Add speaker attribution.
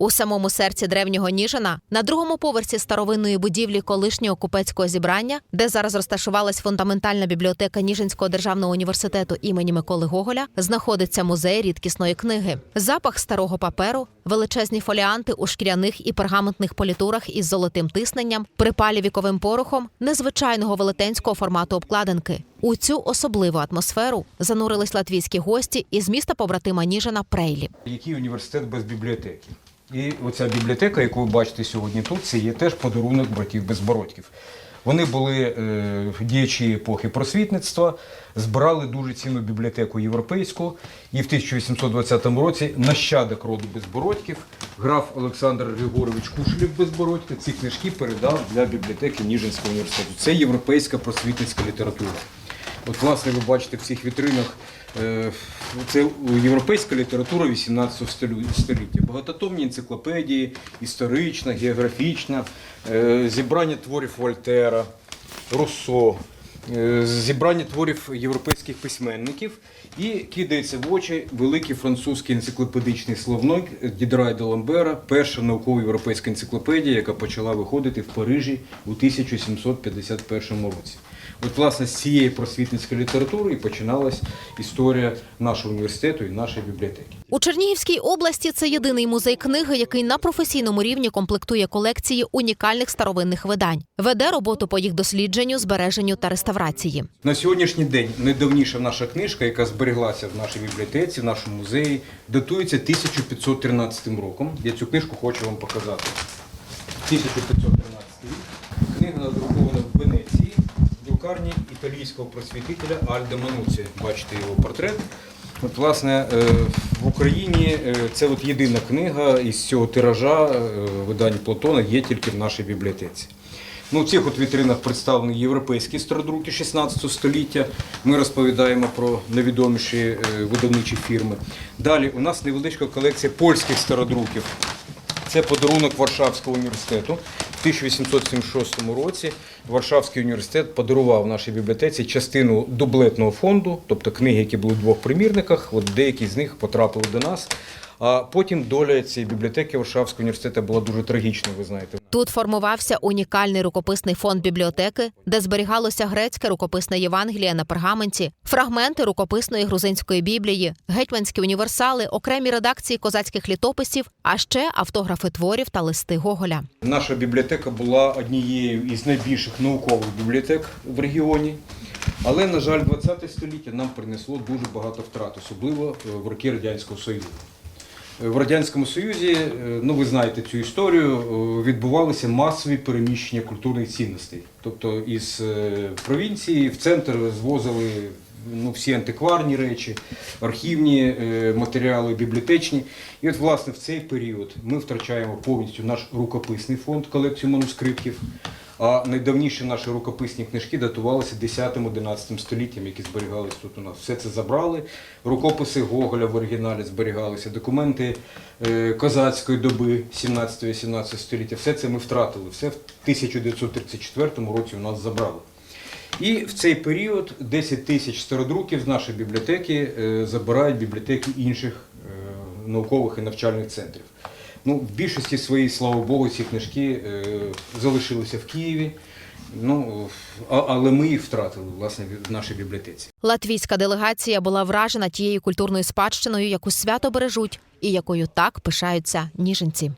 Speaker 1: У самому серці древнього Ніжина, на другому поверсі старовинної будівлі колишнього купецького зібрання, де зараз розташувалась фундаментальна бібліотека Ніжинського державного університету імені Миколи Гоголя, знаходиться музей рідкісної книги. Запах старого паперу, величезні фоліанти у шкіряних і пергаментних політурах із золотим тисненням, припалі віковим порохом, незвичайного велетенського формату обкладинки. У цю особливу атмосферу занурились латвійські гості із міста побратима Ніжина Прейлі.
Speaker 2: Який університет без бібліотеки? І оця бібліотека, яку ви бачите сьогодні тут, це є теж подарунок братів Безбородьків. Вони були е, діячі епохи просвітництва, збирали дуже цінну бібліотеку європейську. І в 1820 році нащадок роду Безбородьків, граф Олександр Григорович Кушелєв Безбородько, ці книжки передав для бібліотеки Ніжинського університету. Це європейська просвітницька література. От, власне, ви бачите в цих вітринах, е, це європейська література 18 століття. Багатотомні енциклопедії, історична, географічна, е, зібрання творів Вольтера, Руссо, зібрання творів європейських письменників і кидається в очі великий французький енциклопедичний словник Дідра де Ламбера, перша наукова європейська енциклопедія, яка почала виходити в Парижі у 1751 році. От, власне, з цієї просвітницької літератури і починалась історія нашого університету і нашої бібліотеки.
Speaker 1: У Чернігівській області це єдиний музей книги, який на професійному рівні комплектує колекції унікальних старовинних видань, веде роботу по їх дослідженню, збереженню та реставрації.
Speaker 2: На сьогоднішній день найдавніша наша книжка, яка збереглася в нашій бібліотеці, в нашому музеї, датується 1513 роком. Я цю книжку хочу вам показати. 1513 рік. Книга надрукована в Венеції, в друкарні італійського просвітителя Альдо Мануці. Бачите його портрет. От, власне, е, в Україні е, це от єдина книга із цього тиража е, видань Платона є тільки в нашій бібліотеці. Ну, в цих от вітринах представлені європейські стародруки 16 століття. Ми розповідаємо про найвідоміші е, видавничі фірми. Далі у нас невеличка колекція польських стародруків. Це подарунок Варшавського університету. В 1876 році Варшавський університет подарував нашій бібліотеці частину дублетного фонду, тобто книги, які були в двох примірниках. От деякі з них потрапили до нас. А потім доля цієї бібліотеки Варшавського університету була дуже трагічною, ви знаєте.
Speaker 1: Тут формувався унікальний рукописний фонд бібліотеки, де зберігалося грецьке рукописне Євангеліє на пергаменті, фрагменти рукописної грузинської біблії, гетьманські універсали, окремі редакції козацьких літописів, а ще автографи творів та листи Гоголя.
Speaker 2: Наша бібліотека була однією із найбільших наукових бібліотек в регіоні. Але, на жаль, 20 століття нам принесло дуже багато втрат, особливо е, в роки Радянського Союзу. В Радянському Союзі, е, ну ви знаєте цю історію, е, відбувалися масові переміщення культурних цінностей. Тобто із е, провінції в центр звозили ну, всі антикварні речі, архівні матеріали, бібліотечні. І от, власне, в цей період ми втрачаємо повністю наш рукописний фонд, колекцію манускриптів. А найдавніші наші рукописні книжки датувалися 10-11 століттям, які зберігались тут у нас. Все це забрали. Рукописи Гоголя в оригіналі зберігалися, документи е, козацької доби 17-18 століття. Все це ми втратили. Все в 1934 році у нас забрали. І в цей період 10 тисяч стародруків з нашої бібліотеки е, забирають бібліотеки інших е, наукових і навчальних центрів. Ну, в більшості своїй, слава Богу, ці книжки е, залишилися в Києві. Ну, але ми їх втратили власне в нашій бібліотеці.
Speaker 1: Латвійська делегація була вражена тією культурною спадщиною, яку свято бережуть і якою так пишаються ніженці.